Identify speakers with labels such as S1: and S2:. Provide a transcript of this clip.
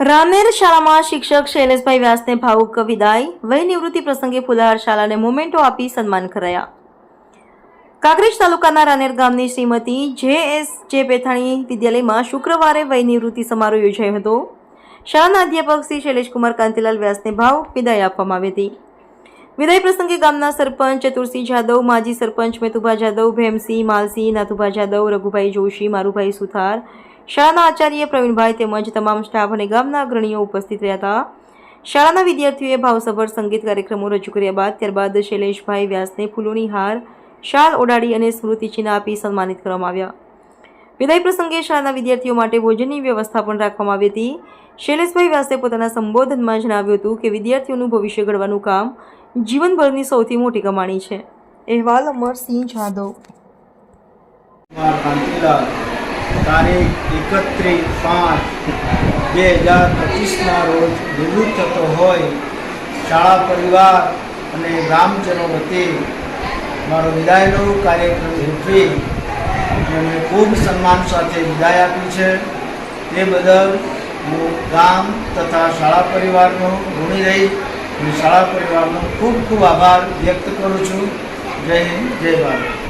S1: રાનેર શાળામાં શિક્ષક શૈલેષભાઈ વ્યાસને ભાવુક વિદાય. વય નિવૃત્તિ પ્રસંગે ફુલાહાર શાળાને મોમેન્ટો આપી સન્માન કરાયા. કાંકરેજ તાલુકાના રાનેર ગામની શ્રીમતી જે એસ જે પેથાણી વિદ્યાલયમાં શુક્રવારે વય નિવૃત્તિ સમારોહ યોજાયો હતો. શાળાના અધ્યાપક શ્રી શૈલેષકુમાર કાંતિલાલ વ્યાસને ભાવુક વિદાય આપવામાં આવી હતી. વિદાય પ્રસંગે ગામના સરપંચ ચતુરસિંહ જાદવ, માજી સરપંચ મેતુભા જાદવ, ભેમસિંહ, માલસિંહ નાથુભા જાદવ, રઘુભાઈ જોશી, મારુભાઈ સુથાર શાળાના આચાર્ય પ્રવીણભાઈ તેમજ તમામ સ્ટાફ અને ગામના અગ્રણીઓ ઉપસ્થિત રહ્યા હતા. શાળાના વિદ્યાર્થીઓએ ભાવસભર સંગીત કાર્યક્રમો રજૂ કર્યા બાદ ત્યારબાદ શૈલેષભાઈ વ્યાસને ફૂલોની હાર, શાલ ઓડાડી અને સ્મૃતિચિહ્ન આપી સન્માનિત કરવામાં આવ્યા. વિદાય પ્રસંગે શાળાના વિદ્યાર્થીઓ માટે ભોજનની વ્યવસ્થા પણ રાખવામાં આવી હતી. શૈલેષભાઈ વ્યાસે પોતાના સંબોધનમાં જણાવ્યું હતું કે વિદ્યાર્થીઓનું ભવિષ્ય ઘડવાનું કામ જીવનભરની સૌથી મોટી કમાણી છે. અહેવાલ અમરસિંહ જાદવ.
S2: તારીખ એકત્રીસ પાંચ બે હજાર પચીસના રોજ નિવૃત્ત થતો હોય શાળા પરિવાર અને ગ્રામજનો વતી મારો વિદાયનો કાર્યક્રમ હેઠવી મને ખૂબ સન્માન સાથે વિદાય આપી છે. તે બદલ હું ગામ તથા શાળા પરિવારનો ઋણી રહી અને શાળા પરિવારનો ખૂબ ખૂબ આભાર વ્યક્ત કરું છું. જય હિન્દ, જય ભારત.